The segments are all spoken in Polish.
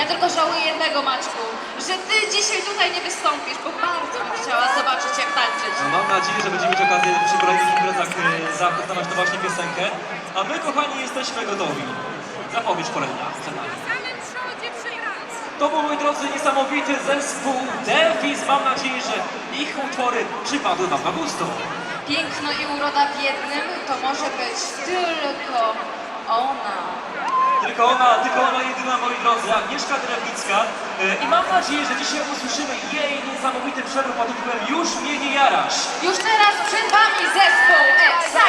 Ja tylko żałuję jednego, Maćku, że ty dzisiaj tutaj nie wystąpisz, bo bardzo bym chciała zobaczyć, jak tańczyć. No, mam nadzieję, że będziemy mieć okazję przy kolejnych imprezach y, zaprezentować to właśnie piosenkę. A my, kochani, jesteśmy gotowi. Zapowiedź kolejna. przed nami. To był, moi drodzy, niesamowity zespół Delfis. Mam nadzieję, że ich utwory przypadły Wam na gusto. Piękno i uroda w jednym to może być tylko ona. Tylko ona, tylko ona jedyna, moi drodzy, Agnieszka Drewnicka. E, I mam nadzieję, że dzisiaj usłyszymy jej niesamowity przerw pod tytułem Już mnie nie jarasz. Już teraz przed Wami zespół EXA.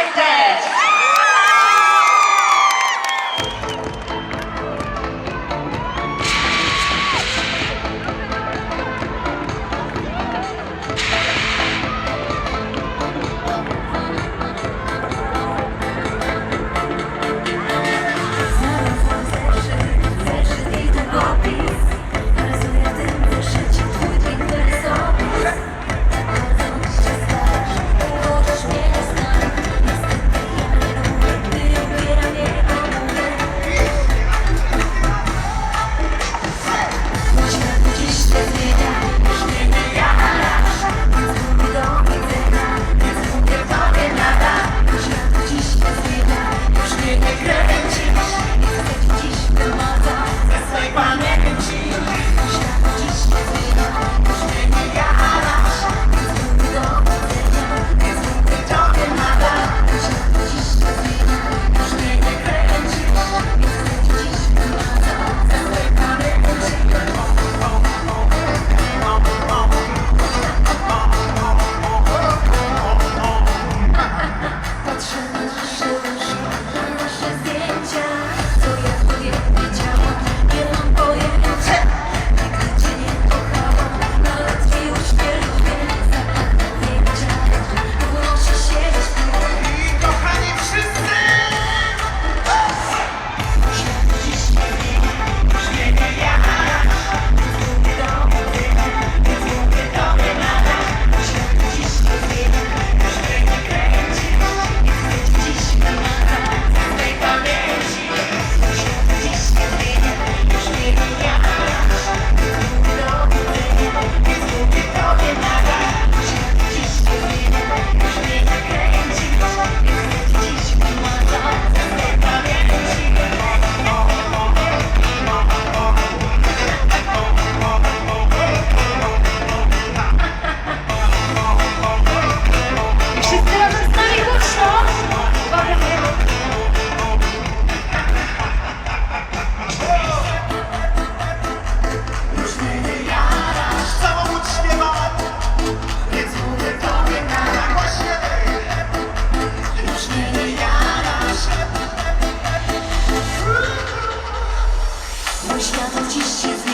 Just. się